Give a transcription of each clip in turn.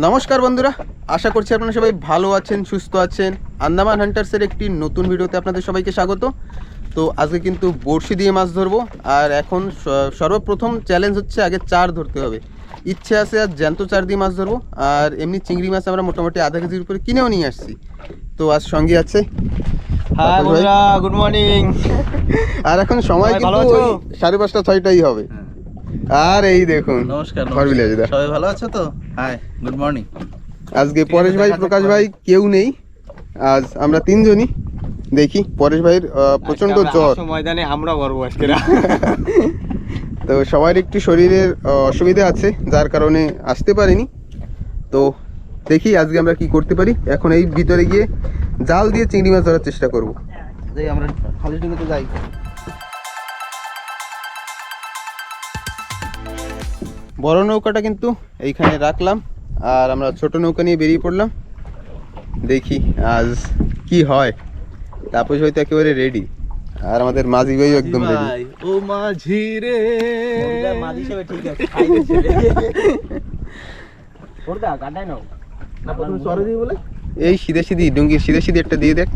নমস্কার বন্ধুরা আশা করছি আপনারা সবাই ভালো আছেন সুস্থ আছেন। আন্দামান হান্টার্সের একটি নতুন ভিডিওতে আপনাদের সবাইকে স্বাগত। তো আজকে কিন্তু বড়শি দিয়ে মাছ ধরবো আর এখন সর্বপ্রথম চ্যালেঞ্জ হচ্ছে আগে চার ধরতে হবে। ইচ্ছে আছে আর জ্যান্ত চার দিয়ে মাছ ধরবো আর এমনি চিংড়ি মাছ আমরা মোটামুটি আধা কেজির উপরে কিনেও নিয়ে আসছি। তো আজ সঙ্গে আছে। বন্ধুরা গুড মর্নিং আর এখন সময় কিন্তু সাড়ে পাঁচটা ছয়টাই হবে। আর এই দেখুন নমস্কার সবাই ভালো আছো তো? হাই গুড মর্নিং আজকে পরেশ ভাই প্রকাশ ভাই কেউ নেই। আজ আমরা তিনজনই দেখি। পরেশ ভাইয়ের প্রচণ্ড জ্বর। ময়দানে আমরা করব আজকে। তো সবার একটু শরীরের অসুবিধা আছে যার কারণে আসতে পারিনি। তো দেখি আজকে আমরা কি করতে পারি। এখন এই ভিতরে গিয়ে জাল দিয়ে চিংড়ি মাছ ধরার চেষ্টা করব। আমরা খালি ডিঙ্গিতে যাই। বড় নৌকাটা কিন্তু এইখানে রাখলাম। আর আমরা ছোট নৌকা নিয়ে বেরিয়ে পড়লাম। দেখি আজ কি হয়। তাপস হয়তো একেবারে রেডি আর আমাদের মাঝি ভাইও একদম রেডি ও মাঝি রে। মাঝি হিসেবে ঠিক আছে না প্রথমে সরে দিই বলে? এই সিধে সিধি ডুঙ্গি সিধে সিধে একটা দিয়ে দেখ।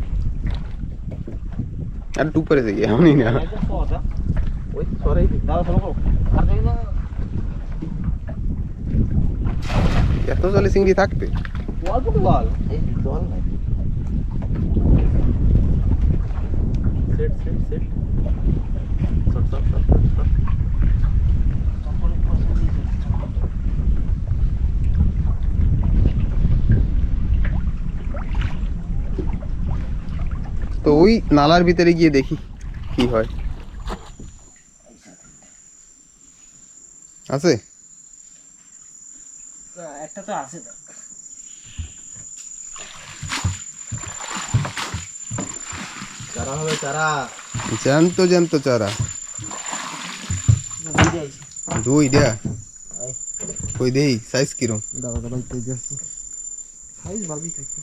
আর টুক করে যাই এমনই না। ওই সরে দিই। দাদা চলো এত জলে চিংড়ি থাকবে? অল্প এই জল নাই। সেট সেট সেট তো ওই নালার ভিতরে গিয়ে দেখি কি হয়। আছে? একটা তো আছে তো। চারা হবে চারা। জ্যান্ত জ্যান্ত চারা। দুই দেয়া ওই দেই সাইজ কিরম? দাদা দাদা তেজ আছে। সাইজ ভালোই থাকে।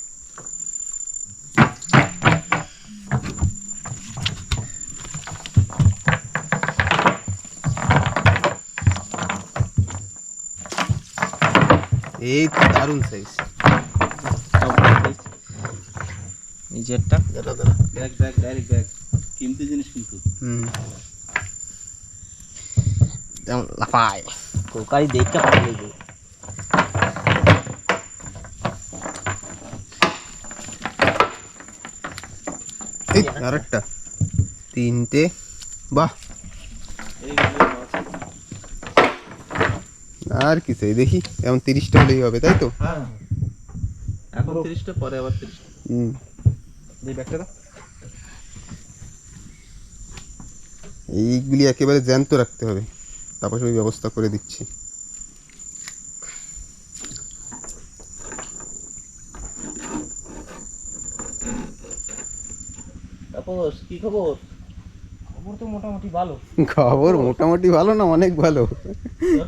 এই তো দারুণ সাইজ নিচেরটা দাদা দাদা ব্যাগ ব্যাগ ডাইরেক্ট ব্যাগ কিমতি জিনিস কিন্তু। হুম। লাফায়। কোকারি দেখতে পারলে যে এই আরেকটা। তিনটে। বাহ এই আর কি চাই দেখি এমন তিরিশটা হলেই হবে তাই তো? হ্যাঁ। এখন তিরিশটা পরে আবার তিরিশটা। হুম। এই ব্যাগটা দাও। এইগুলি একেবারে জ্যান্ত রাখতে হবে। তারপর ওই ব্যবস্থা করে দিচ্ছি। তাপস কি খবর? খবর তো মোটামুটি ভালো। খবর মোটামুটি ভালো না অনেক ভালো।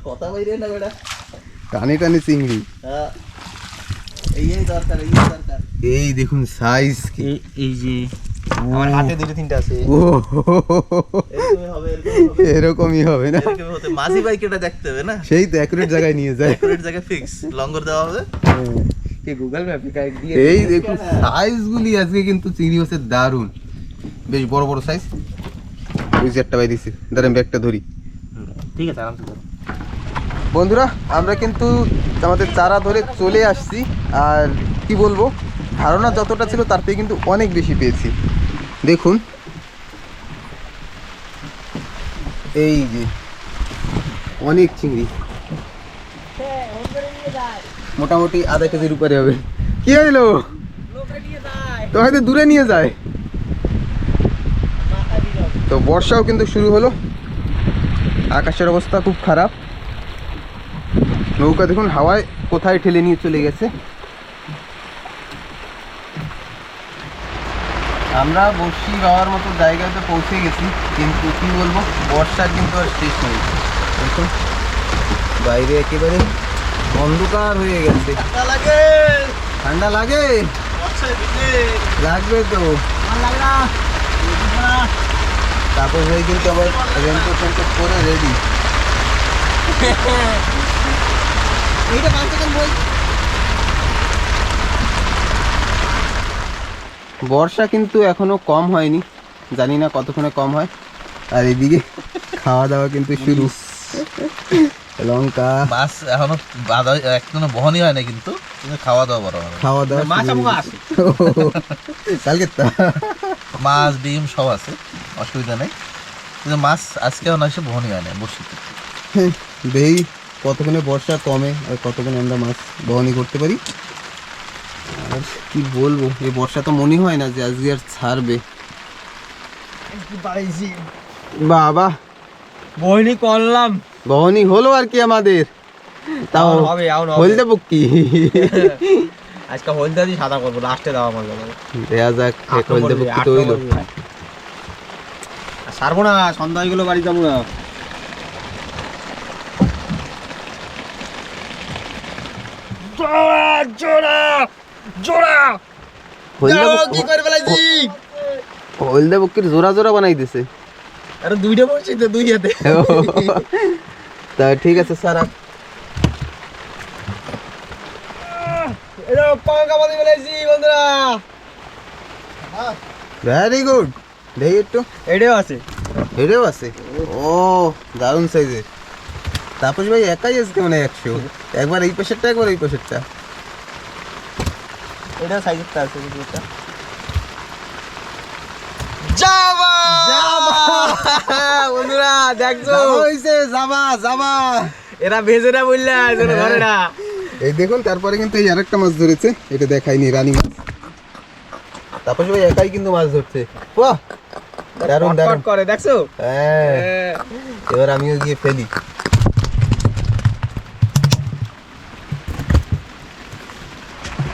কথা বাইরে না বেটা? টানি টানি চিংড়ি। হ্যাঁ। এই এই দরকার এই এই দরকার। এই দেখুন সাইজ কি। এই যে আমার হাতে দুটো তিনটা আছে। ও। এরকমই হবে এরকমই হবে। না? দেখতে হবে না? সেই তো অ্যাকুরেট জায়গায় নিয়ে যায়। ফিক্স লঙ্গর দেওয়া হবে। কি গুগল ম্যাপে দিয়ে এই দেখুন সাইজগুলি আজকে কিন্তু চিংড়ি মাছের দারুণ। বেশ বড় বড় সাইজ ওই যে একটা বাইরেছে দাঁড়ান ব্যাগটা ধরি। ঠিক আছে আরামসে করো বন্ধুরা আমরা কিন্তু আমাদের চারা ধরে চলে আসছি। আর কি বলব ধারণা যতটা ছিল তার থেকে কিন্তু অনেক বেশি পেয়েছি। দেখুন। এই যে অনেক চিংড়ি। মোটামুটি আধা কেজির উপরে হবে। কি হইল? তো হয়তো দূরে নিয়ে যায়। তো বর্ষাও কিন্তু শুরু হলো। আকাশের অবস্থা খুব খারাপ। নৌকা দেখুন হাওয়ায় কোথায় ঠেলে নিয়ে চলে গেছে। আমরা বসি গাওয়ার মতো জায়গায় তো পৌঁছে গেছি কিন্তু কি বলব বর্ষা কিন্তু আর শেষ নেই। দেখুন বাইরে একেবারে অন্ধকার হয়ে গেছে। ঠান্ডা লাগে। লাগবে তো। তারপর হয়ে কিন্তু আবার রেনকোট টেনকোট করে রেডি এইটা পাঁচ সেকেন্ড বই বর্ষা কিন্তু এখনও কম হয়নি জানি না কতক্ষণে কম হয়। আর এদিকে খাওয়া দাওয়া কিন্তু শুরু। লঙ্কা। মাছ এখনও বাঁধা এখনও বহনই হয় না কিন্তু খাওয়া দাওয়া বড় খাওয়া দাওয়া মাছ হয়ে আছে। কালকে মাছ ডিম সব আছে। অসুবিধা নেই। কিন্তু মাছ আজকেও না এসে বহনই হয় না বসিতে দেখি কতক্ষণে বর্ষা কমে আর কতক্ষণে আমরা মাছ বহনি করতে পারি? আর কি বলব এই বর্ষা তো মনে হয় না যে আজকে আর ছাড়বে। বাবা! বইনি করলাম। বহনি হলো আর কি আমাদের। তাও হলদে বুকি আজকে হলদে দিয়ে সাদা করব লাস্টে দাও আমার যাক হলদে বুকি তো হইল। সারবো না সন্ধ্যা হয়ে গেলো বাড়ি যাব। না জোড়া জোড়া। হলদে কি করে ফেলাইছি? হলদে বুকির জোড়া জোড়া বানাই দিছে। আরে দুইটা বলছি তো দুই হাতে। তা ঠিক আছে স্যার এটা পাঙ্কা বাদি ফেলাইছি বন্ধুরা। ভেরি গুড দেখি একটু। এটাও আছে। এটাও আছে? ও দারুণ সাইজের তাপস ভাই একাই আজকে মানে একশো। একবার এই পাশেরটা একবার এই পাশেরটা। এটা। সাইজেরটা আছে বন্ধুরা দেখছ? হইছে যাবা এরা বললা এই দেখুন তারপরে কিন্তু এই আরেকটা মাছ ধরেছে। এটা দেখাইনি রানী মাছ। তাপস ভাই একাই কিন্তু মাছ ধরছে। বাহ! দারুণ দারুণ। করে দেখছ? হ্যাঁ। এবার আমিও গিয়ে ফেলি।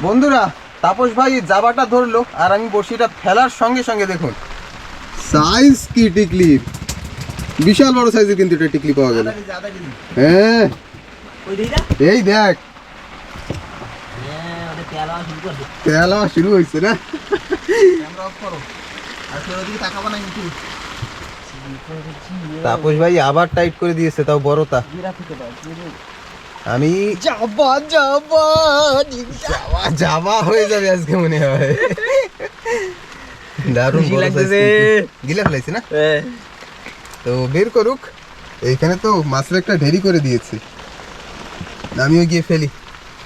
বন্ধুরা তাপস ভাই জাবাটা ধরলো আর আমি বসিটা ফেলার সঙ্গে সঙ্গে দেখুন। সাইজ কি টিকলি? বিশাল বড় সাইজের কিন্তু এটা টিকলি পাওয়া গেল। হ্যাঁ। এই দেখ। হ্যাঁ ওটা তেল তেলা শুরু হয়েছে না? ক্যামেরা অফ করো আর তোর ওদিকে তাকাবো না কিন্তু তাপস ভাই আবার টাইট করে দিয়েছে তাও জিরা আমি যাবা যাবা যাওয়া হয়ে যাবে আজকে মনে হয়। দারুণ বড় গিলা ফেলাইছে না? তো বের করুক। এইখানে তো মাছের একটা ঢেরি করে দিয়েছে। আমিও গিয়ে ফেলি।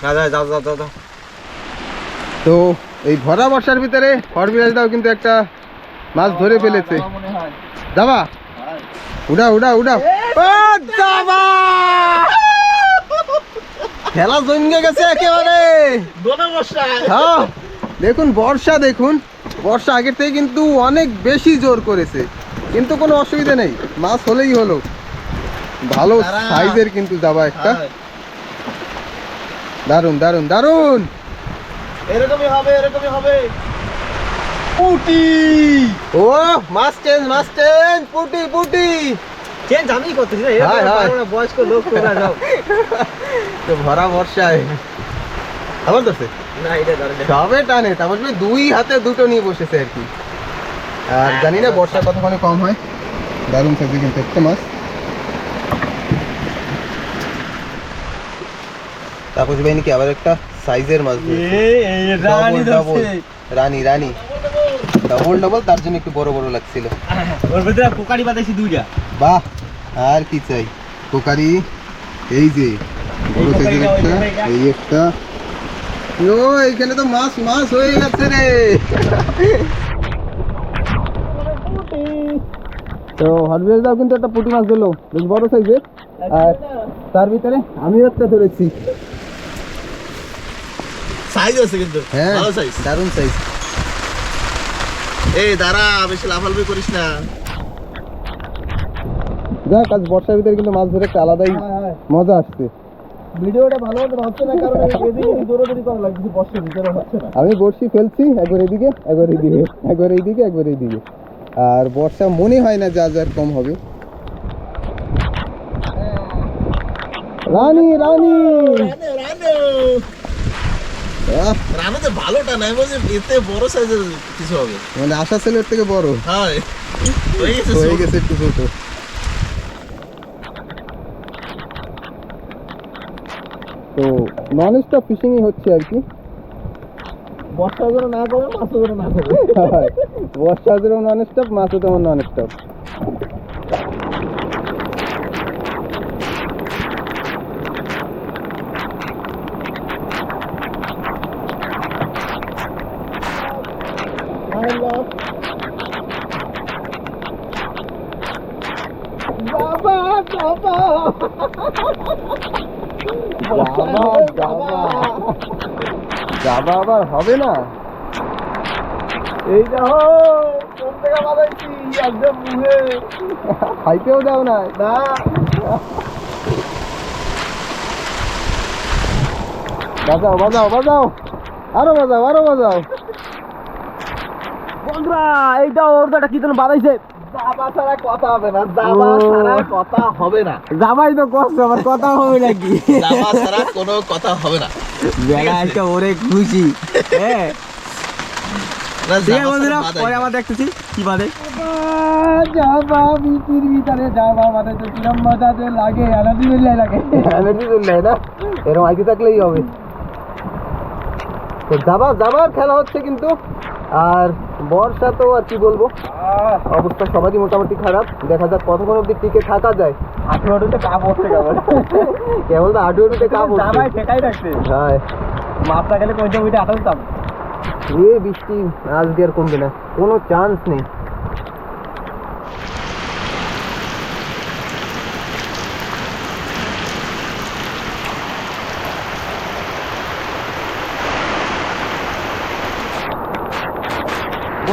যাও যাও যাও যাও তো এই ভরা বর্ষার ভিতরে হরবিরাজ দাও কিন্তু একটা মাছ ধরে ফেলেছে। যাবা উড়া উড়া উড়া ও যাবা খেলা জমে গেছে একেবারে। হ্যাঁ দেখুন বর্ষা দেখুন। বর্ষা আগের থেকে কিন্তু অনেক বেশি জোর করেছে। কিন্তু কোনো অসুবিধা নেই। মাছ হলেই হলো। ভালো সাইজের কিন্তু দাবা একটা। দারুণ দারুণ দারুণ এরকমই হবে এরকমই হবে। পুটি! ও মাছ চেঞ্জ মাছ চেঞ্জ পুটি পুটি! চেঞ্জ আমি করতেছি না এরকম হায়। বয়স্ক লোক তোরা যাও। তো ভরা বর্ষায় আবার ধরছে? না এটা ধরে সবে টানে তারপর দুই হাতে দুটো নিয়ে বসেছে আর কি। আর জানি না বর্ষা কতক্ষণে কম হয়। দারুণ সাইজে কিন্তু একটা মাছ। তাপস ভাই নাকি আবার একটা? সাইজের মাছ এই, এই রানী। রানী রানী। ডবল ডবল তার জন্য একটু বড় বড় লাগছিল। ওর ভিতরে কোকারি বাতাইছি দুইটা। বাহ আর কি চাই? কোকারি এই যে বড় সাইজের একটা এই একটা। ও এইখানে তো মাছ মাছ হয়ে গেছে রে। তো হারভেজ দাও কিন্তু একটা পুঁটি মাছ দিলো বেশ বড় সাইজের আর তার ভিতরে আমিও একটা ধরেছি। সাইজ আছে কিন্তু। হ্যাঁ ভালো সাইজ দারুণ সাইজ এই দাঁড়া বেশি লাফালাফি করিস না। যাক আজ বর্ষার ভিতরে কিন্তু মাছ ধরে একটা আলাদাই মজা আসছে। ভিডিওটা ভালো মতো হচ্ছে না কারণ এদিকে দৌড়াদৌড়ি করা লাগছে বর্ষার ভিতরে হচ্ছে না। আমি বড়শি ফেলছি একবার এদিকে একবার এইদিকে একবার এইদিকে একবার এইদিকে আর বর্ষা মনে হয় না যা যার কম হবে। রানী রানী! রানাতে ভালোটা নাই বলছে এতে বড় সাইজের কিছু হবে। মানে আশা থেকে বড়। হ্যাঁ হয়ে গেছে একটু ছোট। তো নন স্টপ ফিশিংই হচ্ছে আর কি। বর্ষা যেন না করে মাছও যেন না করে। বর্ষা যেরকম নন স্টপ মাছও তেমন নন স্টপ বাবা আবার হবে না? এই দেখো বাজাইছি খাইতেও না বাজাও বাজাও বাজাও। আরও বাজাও আরও বাজাও। বন্ধুরা এইটা ওর একটা কি যেন ছাড়া কথা হবে না দাবা ছাড়া কথা হবে না। যাবাই তো কষ্ট আমার কথা হবে নাকি? দাবা ছাড়া কোনো কথা হবে না। বেলা আজকে ওরে খুশি। হ্যাঁ না, ঠিক আছে জামা বন্ধুরা ছাড়া পরে বাদাই আবার দেখতেছি কি বাদে যাবা বিপির ভিতরে যাবা মানে তো কিরম মজা লাগে আলহামদুলিল্লাহ লাগে। আলহামদুলিল্লাহ না? এরকম আইতে থাকলেই হবে। তো যাবা যাবার খেলা হচ্ছে কিন্তু আর বর্ষা তো আর কি বলব? অবস্থা সবারই মোটামুটি খারাপ। দেখা যাক কতক্ষণ অব্দি টিকে থাকা যায়। হাঁটু হাঁটুতে কাপ হচ্ছে কেমন কেবল তো আটুতে কাপ হচ্ছে জামাই ঠেকাই রাখছে। হ্যাঁ। মাপটা গেলে কোনটা ওইটা আটালতাম এ বৃষ্টি আজকে আর কমবে না। কোনো চান্স নেই।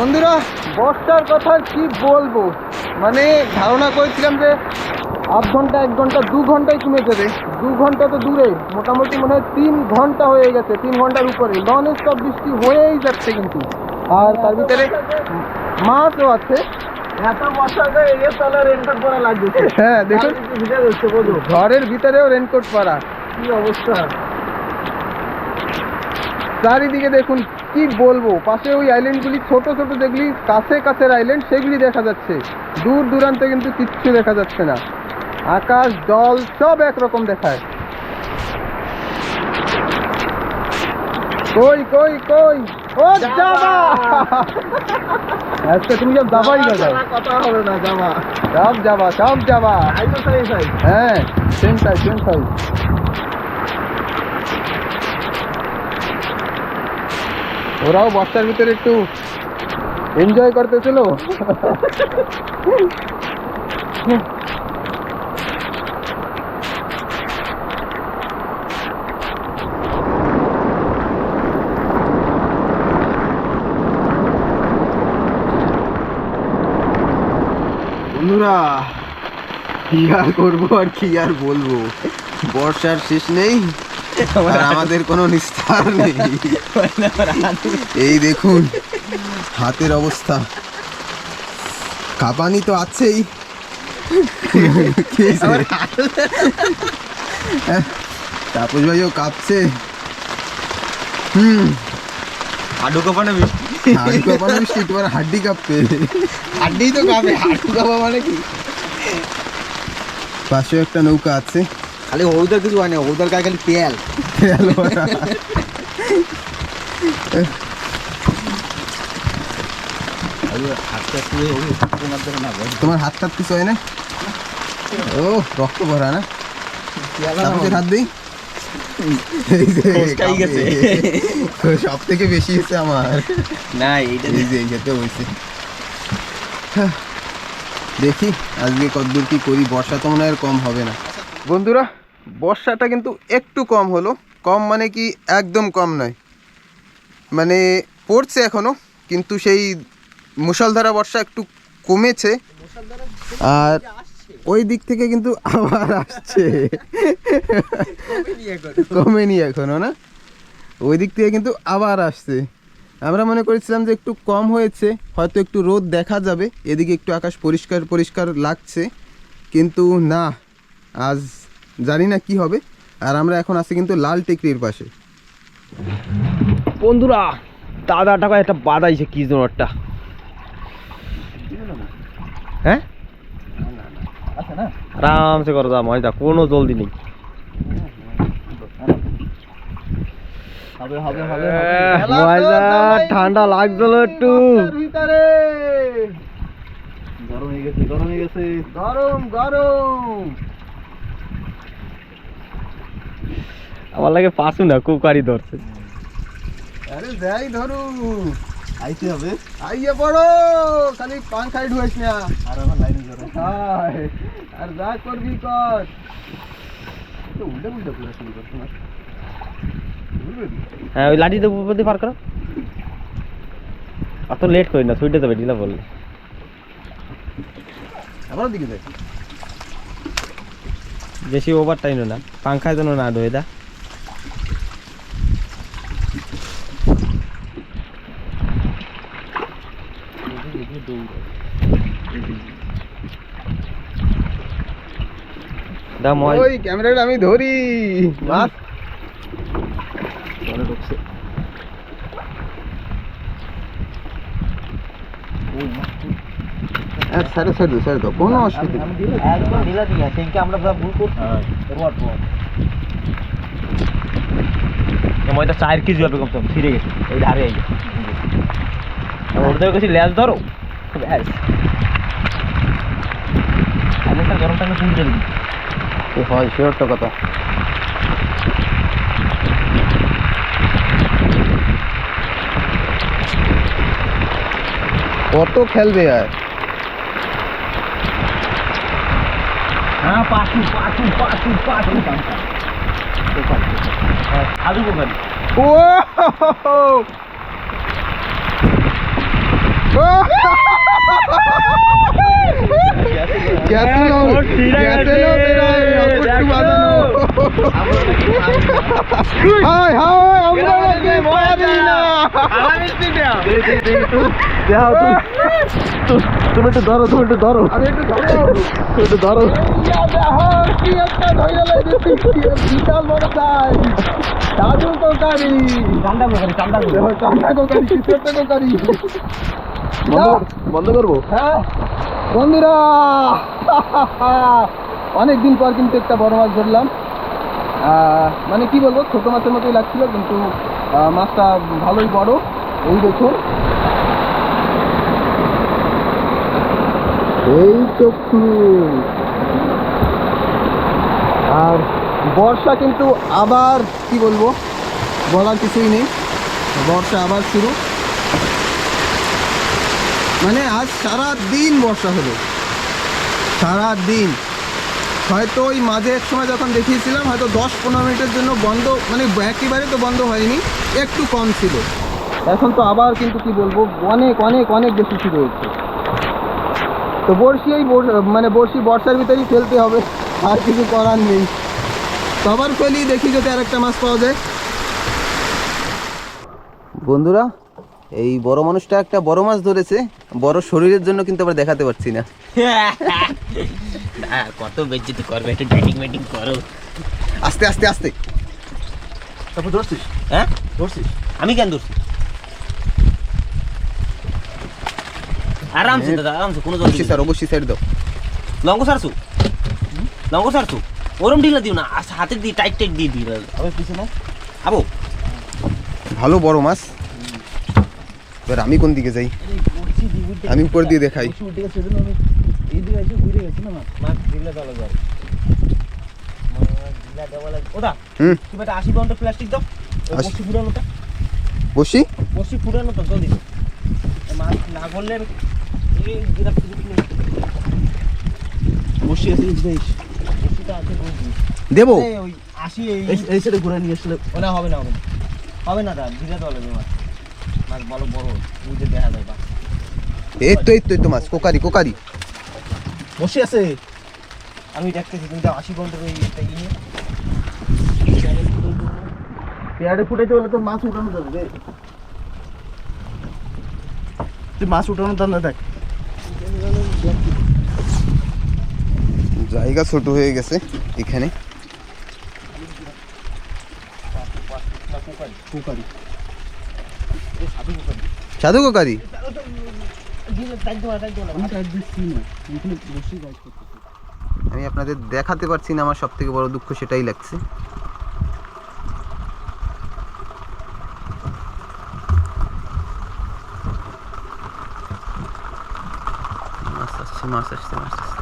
বন্ধুরা বর্ষার কথা কি বলব? মানে ধারণা করেছিলাম যে আধ ঘণ্টা এক ঘণ্টা দু ঘন্টায় কমে যাবে দু ঘণ্টা তো দূরে মোটামুটি মনে হয় তিন ঘণ্টা হয়ে গেছে তিন ঘণ্টার উপরে। নন স্টপ বৃষ্টি হয়েই যাচ্ছে কিন্তু। আর তার ভিতরে মাছও আছে। হ্যাঁ দেখুন। ঘরের ভিতরেও রেনকোট পরা। কি অবস্থা? চারিদিকে দেখুন কি বলব? পাশে ওই আইল্যান্ডগুলি ছোট ছোট যেগুলি কাছে কাছের আইল্যান্ড সেগুলি দেখা যাচ্ছে। দূর দূরান্তে কিন্তু কিচ্ছু দেখা যাচ্ছে না। আকাশ জল সব একরকম দেখায়। কই কই কই? ও যাবা আজকে তুমি সব যাবাই না যাও কথা হবে না জামা সব যাবা সব হ্যাঁ সেম সাইজ সেম সাইজ ওরাও বর্ষার ভিতরে একটু এনজয় করতেছিল। বন্ধুরা, কি আর করব আর কি আর বলব? বর্ষার শেষ নেই। আর আমাদের কোনো নিস্তার নেই। এই দেখুন হাতের অবস্থা। কাঁপানি তো আছেই? হ্যাঁ, তাপস ভাইও কাঁপছে। হুম। হাডু কপানো বৃষ্টি। হাড়ি কাঁপানো বৃষ্টি তোমার হাড্ডি কাঁপছে। হাড্ডি তো কাঁপে হাডু কাঁপা মানে কি? পাশেও একটা নৌকা আছে। খালি ওদের কিছু হয় না ওদের গায়ে খালি তেল। তেল। তোমার ধরে না তোমার হাত টাত কিছু হয় না? ও রক্ত ভরা না? হাত দিই। সব থেকে বেশি হচ্ছে আমার। না এইটা এই যে এইটাতে হয়েছে। দেখি আজকে কতদূর কি করি? বর্ষা তো মনে হয় আর কম হবে না। বন্ধুরা বর্ষাটা কিন্তু একটু কম হলো। কম মানে কি একদম কম নয়। মানে পড়ছে এখনও, কিন্তু সেই মুষলধারা বর্ষা একটু কমেছে। আর ওই দিক থেকে কিন্তু আবার আসছে। কমেনি এখনও, না? ওই দিক থেকে কিন্তু আবার আসছে। আমরা মনে করেছিলাম যে একটু কম হয়েছে, হয়তো একটু রোদ দেখা যাবে। এদিকে একটু আকাশ পরিষ্কার পরিষ্কার লাগছে। কিন্তু না, আজ জানি না কি হবে। আর আমরা এখন আছি কিন্তু লাল টেকরির পাশে। বন্ধুরা দাদা টাকা একটা বাদাইছে কি যেন একটা। হ্যাঁ? আছে না আরামসে করো যা মজা। কোনো জলদি নেই। হবে হবে হবে মজা ঠান্ডা লাগছিল একটু। গরম হয়ে গেছে গরম হয়ে গেছে। গরম গরম। আমার লাগে পাসু না কুকারি ধরছে। আরে যাই ধরু। আইতে হবে। আইয়ে পড়ো খালি পাংখাই ঢুয়েছ না। আর আমার লাইনে হায়, আর যা করবি কর। তো উল্টে উল্টে পুরো শুরু করছ না? হ্যাঁ ওই লাঠি প্রতি পার করো। অত লেট করি না সুইটে যাবে ঢিলা বললে। আমার দিকে যাই। বেশি ওভার টাইম না পাংখায় যেন না ডোয়ে দা। দা ওই ক্যামেরাটা আমি ধরি। মাছ পরে ঢুকছে। হ্যাঁ সাড়ে সাড়ে সাড়ে দাও কোনো অসুবিধা নেই। আমি দিলে একদম ঢিলা দিয়া সেদিকে আমরা ভুল করছি। ময়টা চার কেজি হবে কমসে কম ছিঁড়ে গেছে। ধারে এই ওদের কাছে ল্যাস ধরো। ব্যাস আগে স্যার গরম টাইমে পুঁজে দিবি। এ হয় সে একটা কথা। কত খেলবে আর? হ্যাঁ পাশু পাশু পাশু পাশু আজু কোকারি ও कैसे लोग कैसे लोग मेरा पुट्टू বাজানো হাই হাই আমরা কি পারি না তুমি একটু ধরো তুমি একটু ধরো আরে একটু ধরো তুমি একটু ধরো ইয়া দেখো কি একটা ধইরা লাইতেছি বিশাল বড় সাইজ দাদু কোকারি চান্দা করে চান্দা করে দেখো চান্দা কোকারি কিছু একটা কোকারি বন্ধ করব? হ্যাঁ। বন্ধুরা অনেক দিন পর কিন্তু একটা বড় মাছ ধরলাম। মানে কি বলব ছোট মাছের মতোই লাগছিল কিন্তু মাছটা ভালোই বড়। এই দেখুন এই চক্ষু আর বর্ষা কিন্তু আবার কি বলব বলার কিছুই নেই। বর্ষা আবার শুরু। মানে আজ সারা দিন বর্ষা হলো। সারা দিন হয়তো ওই মাঝে এক সময় যখন দেখিয়েছিলাম, হয়তো দশ পনেরো মিনিটের জন্য বন্ধ মানে একেবারে তো বন্ধ হয়নি, একটু কম ছিল। এখন তো আবার কিন্তু কি বলব, অনেক অনেক অনেক বেশি শুরু হয়েছে তো বড়শি এই মানে বড়শি বর্ষার ভিতরেই ফেলতে হবে, আর কিছু করার নেই। তো আবার ফেলি, দেখি যদি আরেকটা মাছ পাওয়া যায়। বন্ধুরা এই বড় মানুষটা একটা বড় মাছ ধরেছে বড় শরীরের জন্য কিন্তু আবার দেখাতে পারছি না। কত বেজ্জিত করবে একটু ডেটিং মেটিং করো। আস্তে আস্তে আস্তে। তারপর ধরছিস? হ্যাঁ? ধরছিস? আমি কেন ধরছি? আরামসে দাদা আরামসে কোনো জল স্যার অবশ্যই সাইড দাও। লঙ্গ সারছু? লঙ্গ সারছু? ওরম ঢিলা দিও না হাতে দিয়ে টাইট টাইট দিয়ে দিই আবার পিছনে? আবো। ভালো বড় মাছ। এবার আমি কোন দিকে যাই? আমি উপর দিয়ে দেখাই। বসি বসি। বসি ফুরানো তো জলদি মাছ না করলে নিয়ে আছে জিনিস বসিটা আছে বুঝলি দেবো। এই ওই আশি এই সাইডে ঘুরে নিয়ে আসলে ও না হবে না হবে না। হবে না দা ঢিলা দেওয়া লাগবে মাছ মাছ বড় বড় বুঝে দেখা যায় এই তো এই তো এই তো মাছ কোকারি কোকারি। বসে আছে। আমি দেখতেছি আশি পর্যন্ত ওই একটা ইয়ে পেয়ারে তো মাছ উঠানো যাবে। রে তুই মাছ উঠানো দাম না দেখ। জায়গা ছোট হয়ে গেছে এখানে। সাধু কোকারি? আমি আপনাদের দেখাতে পারছি না আমার সব থেকে বড় দুঃখ সেটাই লাগছে। মাছ আসছে মাছ আসছে মাছ আসছে।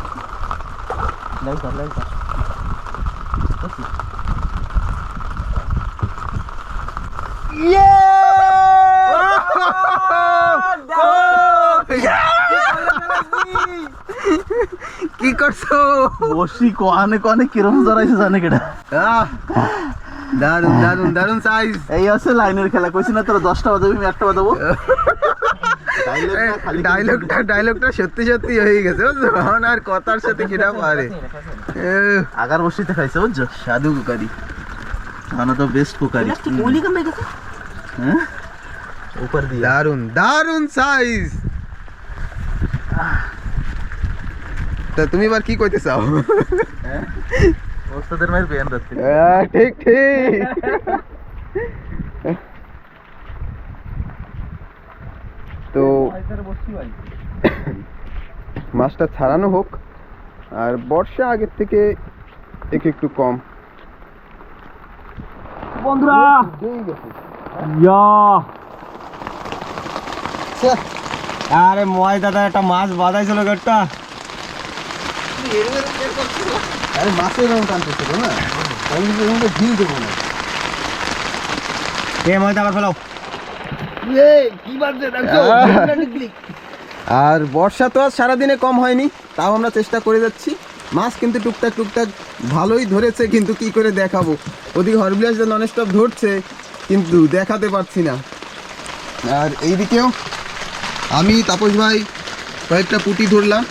কি করছ? বসি কনে কনে কিরম জড়াইছে জানে আহ, দারুণ দারুণ দারুণ সাইজ এই আছে লাইনের খেলা কইছি না তোরা দশটা বাজাবি আমি একটা বাজাবো। ডায়লগটা ডায়লগটা সত্যি সত্যি হয়ে গেছে বুঝছ? এখন আর কথার সাথে কিনা পারে? আগার বসিতে খাইছে বুঝছ? সাধু কুকারি। খানা তো বেস্ট কুকারি। হ্যাঁ? উপর দিয়ে। দারুণ দারুণ সাইজ তা তুমি এবার কি কইতে চাও? ওস্তাদের মায়ের বেয়ান রাখতে ঠিক ঠিক। তো মাছটা ছাড়ানো হোক আর বর্ষা আগের থেকে একটু একটু কম। বন্ধুরা! ইয়া! আরে ময় দাদা একটা মাছ বাঁধাইছিল গেটটা। আরে মাছের রং টানতেছিল না? আমি কিন্তু এরকম ঢিল দেবো না। এ ময় দাদা ফেলাও। আর বর্ষা তো আর সারাদিনে কম হয়নি তাও আমরা চেষ্টা করে যাচ্ছি। মাছ কিন্তু টুকটাক টুকটাক ভালোই ধরেছে কিন্তু কি করে দেখাবো? ওদিকে হরবিলাস নন স্টপ ধরছে কিন্তু দেখাতে পারছি না। আর এইদিকেও আমি তাপস ভাই কয়েকটা পুঁটি ধরলাম।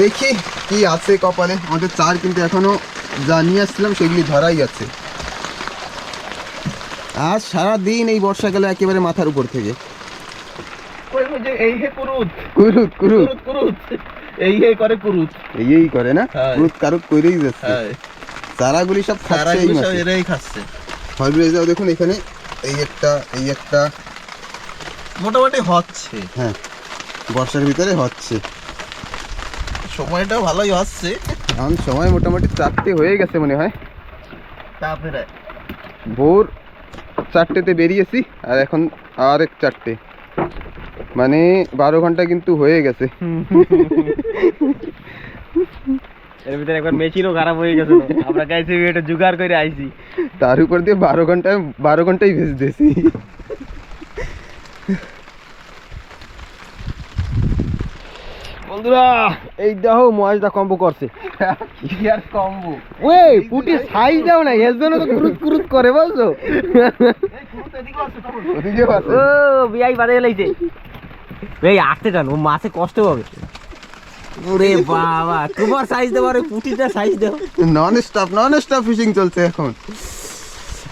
দেখি কি আছে কপালে। আমাদের চার কিন্তু এখনও যা নিয়ে আসছিলাম সেগুলি ধরাই আছে আজ সারাদিন এই বর্ষাকালে একেবারে মাথার উপর থেকে। এই হে কুরুত কুরুত কুরুত কুরুত এই হে করে কুরুত এই এই করে না। কুরুত কারুত করেই যাচ্ছে। চারাগুলি সব খাচ্ছে এই মাসে। এরাই খাচ্ছে। হরবিরাজাও দেখুন এখানে এই একটা এই একটা। মোটামুটি হচ্ছে। হ্যাঁ বর্ষার ভিতরে হচ্ছে। সময়টা ভালোই হচ্ছে এখন সময় মোটামুটি চারটে হয়ে গেছে মনে হয়। তারপরে? ভোর চারটেতে বেরিয়েছি আর এখন আর এক চারটে। মানে বারো ঘণ্টা কিন্তু হয়ে গেছে। এর ভিতরে একবার মেশিনও খারাপ হয়ে গেছে আমরা গাইছি এটা জোগাড় করে আইছি। তার উপর দিয়ে বারো ঘন্টায় বারো ঘন্টাই ভেজে দিয়েছি। বন্ধুরা এই দেখো ময়দা কম্ব করছে। কি আর কমবো ওই পুটি সাইজ দাও না এর জন্য তো কুরুত কুরুত করে বলছো? ও বিয়াই বাড়ে লাইছে। এই আসতে টান ও মাছে কষ্ট হবে ওরে বাবা তোমার সাইজ দেবো আরে পুটিটা সাইজ দাও। Non stop non stop fishing চলছে এখন।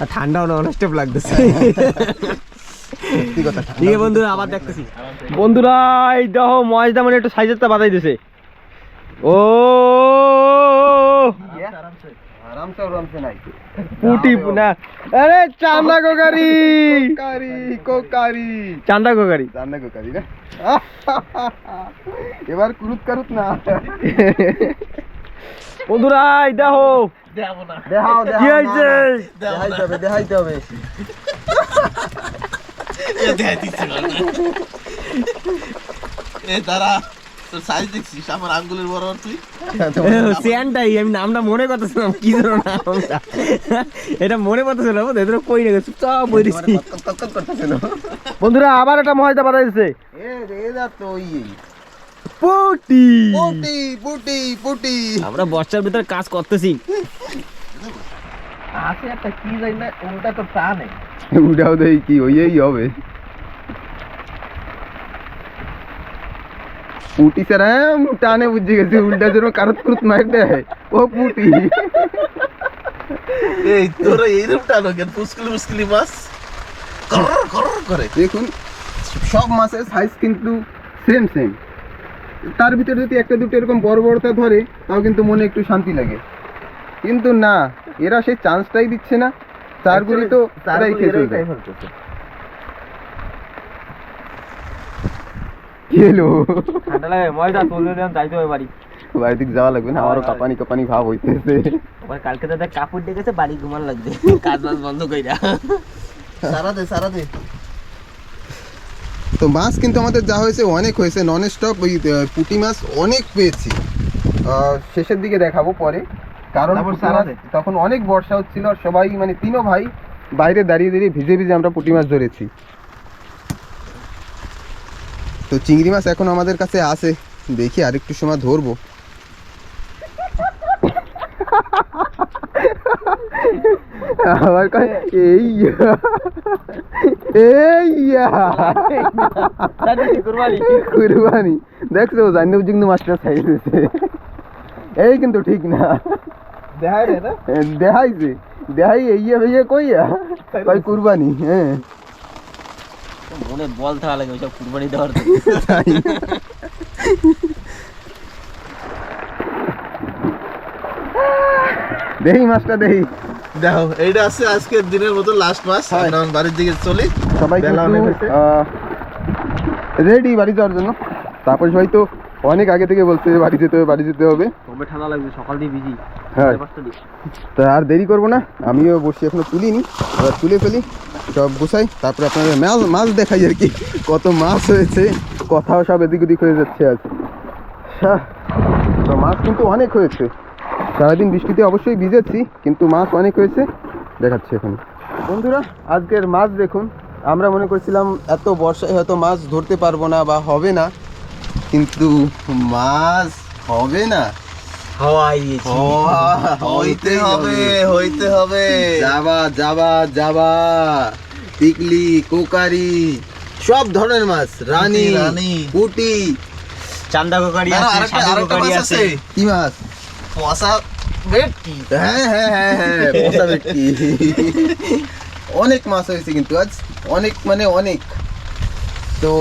আর ঠান্ডাও না অনস্টেপ লাগতেছে। ঠিক বন্ধুরা আবার দেখতেছি। বন্ধুরা এই দেখো ময়দা মানে একটু সাইজেরটা বাতাই দিছে। ও আরামসে আরামসে নাই। পুটি না আরে চান্দা কোকারি কোকারি কোকারি চান্দা কোকারি জানা কোকারি না? এবার কুরুত কারুত না। বন্ধুরা এই দেখো। দেবো না দেখাও কি হয়েছে? দেখাইতে হবে দেখাইতে হবে। এ দাঁড়া তোর সাইজ দেখছিস? আমার আঙ্গুলের বড় তুই? স্যান্ডাই আমি নামটা মনে করতেছিলাম কি ধরো নামটা এটা মনে করতেছিলাম এদের কই না চুপচাপ বই দিছি। বন্ধুরা আবার একটা তো পুটি। পুটি পুটি পুটি। আমরা বর্ষার ভিতরে কাজ করতেছি। আছে একটা কি জানি না ওটা তো টানে উঠাও দেই কি ওইই হবে পুটি স্যার হ্যাঁ টানে বুঝে গেছি উল্টা যেন কারত কুরত মার দেয় ও পুটি এই তোরা এইরকম টানো কেন পুস্কুলি মুস্কুলি মাছ করর করর করে দেখুন সব মাছের সাইজ কিন্তু সেম সেম তার ভিতরে যদি একটা দুটো এরকম বড় বড়টা ধরে তাও কিন্তু মনে একটু শান্তি লাগে কিন্তু না এরা সেই চান্সটাই দিচ্ছে না। চারগুলি তো তারাই খেয়ে ফেলবে। কি হলো? ঠান্ডা লাগে ময়দা তুলে দেন যাইতে হবে বাড়ি। বাড়ির দিকে যাওয়া লাগবে না আমারও কাপানি কাপানি ভাব হইতেছে। আবার কালকে দাদা কাপড় ডেকেছে বাড়ি ঘুমান লাগবে। কাজ বাজ বন্ধ কইরা। সারা দে সারা দে। তো মাছ কিন্তু আমাদের যা হয়েছে অনেক হয়েছে। নন স্টপ ওই পুঁটি মাছ অনেক পেয়েছি। আহ, শেষের দিকে দেখাবো পরে। কারণ। তখন অনেক বর্ষা হচ্ছিল আর সবাই মানে তিনও ভাই বাইরে দাঁড়িয়ে দাঁড়িয়ে ভিজে ভিজে আমরা পুঁটি মাছ ধরেছি। তো চিংড়ি মাছ এখন আমাদের কাছে আছে দেখি আরেকটু সময় ধরবো। আবার কয় এই এই কুরবানি। কুরবানি। দেখছ জানি বুঝি কিন্তু মাছটা খাই দিয়েছে এই কিন্তু ঠিক না। দেখায় রে না দেখাইছে। দেখাই ইয়ে ভেয়ে কইয়া? কই কুরবানি হ্যাঁ মনে বল থাকা লাগে ওইসব কুরবানি দেওয়ার তাই। দেহি মাছটা দেহি দেখো এইটা আছে আজকের দিনের মতো লাস্ট মাস। এখন বাড়ির দিকে চলি। সবাই। রেডি বাড়ি যাওয়ার জন্য। তারপর সবাই তো অনেক আগে থেকে বলছে বাড়ি যেতে হবে বাড়ি যেতে হবে। তবে ঠান্ডা লাগবে? সকাল দিয়ে বিজি হ্যাঁ। তা আর দেরি করব না আমিও বসে এখনও তুলিনি। এবার তুলে ফেলি সব গুছাই তারপরে আপনাদের মাছ মাছ দেখাই আর কি কত মাছ হয়েছে কথাও সব এদিক ওদিক হয়ে যাচ্ছে আজ। হ্যাঁ, তো মাছ কিন্তু অনেক হয়েছে। সারাদিন বৃষ্টিতে অবশ্যই ভিজেছি কিন্তু মাছ অনেক হয়েছে। দেখাচ্ছি এখন। বন্ধুরা আজকের মাছ দেখুন আমরা মনে করছিলাম এত বর্ষায় হয়তো মাছ ধরতে পারব না বা হবে না কিন্তু মাছ হবে না। হইতে হবে হইতে হবে। জাবা জাবা জাবা টিকলি কোকারি সব ধরনের মাছ রানী রানী। পুটি। চান্দা কোকারি আছে কি মাছ? পচা ভেটকি। হ্যাঁ হ্যাঁ হ্যাঁ হ্যাঁ পোষা ভেটকি। অনেক মাছ হয়েছে কিন্তু আজ। অনেক মানে অনেক। তো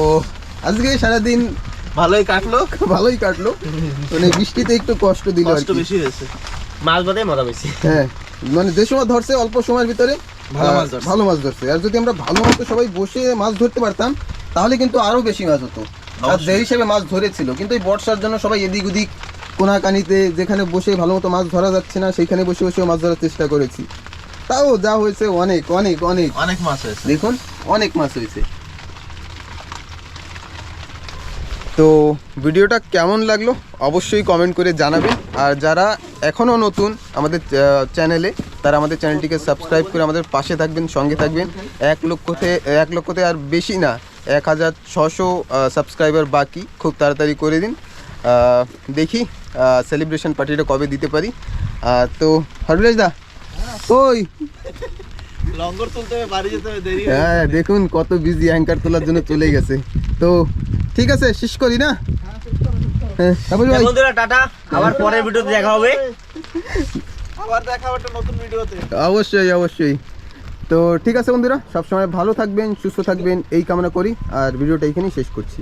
আজকে সারাদিন ভালোই কাটলো। ভালোই কাটলো। মানে বৃষ্টিতে একটু কষ্ট দিল আর কি। বেশি হয়েছে। মাছ বাদে মজা বেশি হ্যাঁ। মানে যে সময় ধরছে অল্প সময়ের ভিতরে। ভালো মাছ ধরছে। ভালো মাছ ধরছে। আর যদি আমরা ভালো মতো সবাই বসে মাছ ধরতে পারতাম তাহলে কিন্তু আরও বেশি মাছ হতো। আর যে হিসেবে মাছ ধরেছিল। কিন্তু এই বর্ষার জন্য সবাই এদিক ওদিক কোনাকানিতে যেখানে বসে ভালো মতো মাছ ধরা যাচ্ছে না সেইখানে বসে বসে মাছ ধরার চেষ্টা করেছি। তাও যা হয়েছে অনেক অনেক অনেক। অনেক মাছ হয়েছে। দেখুন অনেক মাছ হয়েছে। তো ভিডিওটা কেমন লাগল অবশ্যই কমেন্ট করে জানাবেন। আর যারা এখনও নতুন আমাদের চ্যানেলে তারা আমাদের চ্যানেলটিকে সাবস্ক্রাইব করে আমাদের পাশে থাকবেন, সঙ্গে থাকবেন। এক লক্ষতে এক লক্ষতে আর বেশি না, এক হাজার ছশো সাবস্ক্রাইবার বাকি। খুব তাড়াতাড়ি করে দিন। দেখি সেলিব্রেশন পার্টিটা কবে দিতে পারি। তো হরবিরাজ দা, ওই। লঙ্গর তুলতে হবে বাড়ি যেতে হবে দেরি হ্যাঁ দেখুন কত বিজি অ্যাঙ্কার তোলার জন্য চলে গেছে। তো ঠিক আছে শেষ করি না? হ্যাঁ ভাই। বন্ধুরা টাটা। আবার পরের ভিডিওতে দেখা হবে। আবার দেখা হবে নতুন ভিডিওতে। অবশ্যই অবশ্যই। তো ঠিক আছে বন্ধুরা সবসময় ভালো থাকবেন সুস্থ থাকবেন এই কামনা করি আর ভিডিওটা এখানেই শেষ করছি।